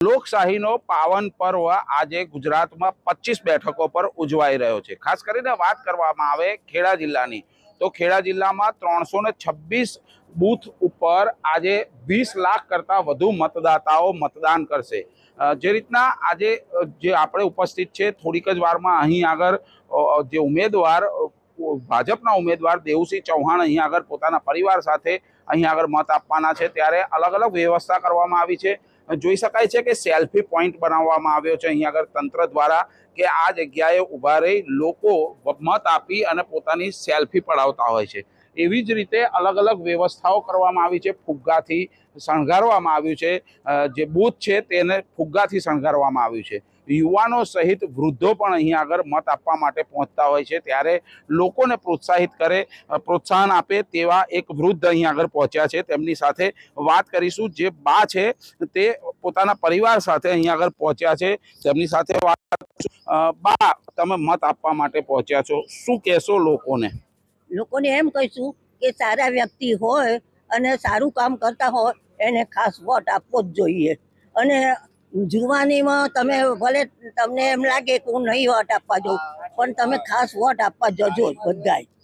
લોકશાહીનો પાવન પર્વ આજે ગુજરાતમાં પચીસ બેઠકો પર ઉજવાઈ રહ્યો છે. ખાસ કરીને વાત કરવામાં આવે ખેડા જિલ્લાની, તો ખેડા જિલ્લામાં ત્રણસો ને છવ્વીસ બૂથ ઉપર આજે વીસ લાખ કરતાં વધુ મતદાતાઓ મતદાન કરશે. જે રીતના આજે જે આપણે ઉપસ્થિત છે, થોડીક જ વારમાં અહીં આગળ જે ઉમેદવાર ભાજપના ઉમેદવાર દેવુસિંહ ચૌહાણ અહીં આગળ પોતાના પરિવાર સાથે અહીં આગળ મત આપવાના છે. ત્યારે અલગ અલગ વ્યવસ્થા કરવામાં આવી છે. જોઈ શકાય છે કે સેલ્ફી પોઈન્ટ બનાવવામાં આવ્યો છે. અહીંયા આગળ તંત્ર દ્વારા કે આ જગ્યાએ ઊભા રહી લોકો મત આપી અને પોતાની સેલ્ફી પડાવતા હોય છે. એવી જ રીતે અલગ અલગ વ્યવસ્થાઓ કરવામાં આવી છે. ફુગ્ગાથી શણગારવામાં આવ્યું છે. જે બૂથ છે તેને ફુગ્ગાથી શણગારવામાં આવ્યું છે. યુવાનો સહિત વૃદ્ધો પણ અહીં આગળ મત આપવા માટે પહોંચતા હોય છે. ત્યારે લોકોને પ્રોત્સાહિત કરે પ્રોત્સાહન આપે તેવા એક વૃદ્ધ અહીં આગળ પહોંચ્યા છે. તેમની સાથે વાત કરીશું. જે બા છે તે પોતાના પરિવાર સાથે અહીં આગળ પહોંચ્યા છે. તેમની સાથે વાત બા, તમે મત આપવા માટે પહોંચ્યા છો. શું કહેશો લોકોને? લોકોને એમ કહીશું કે સારા વ્યક્તિ હોય અને સારું કામ કરતા હોય એને ખાસ વોટ આપવો જ જોઈએ. અને જુવાનીમાં તમે ભલે તમને એમ લાગે કે હું નહીં વોટ આપવા જાઉં પણ તમે ખાસ વોટ આપવા જજો બધાય.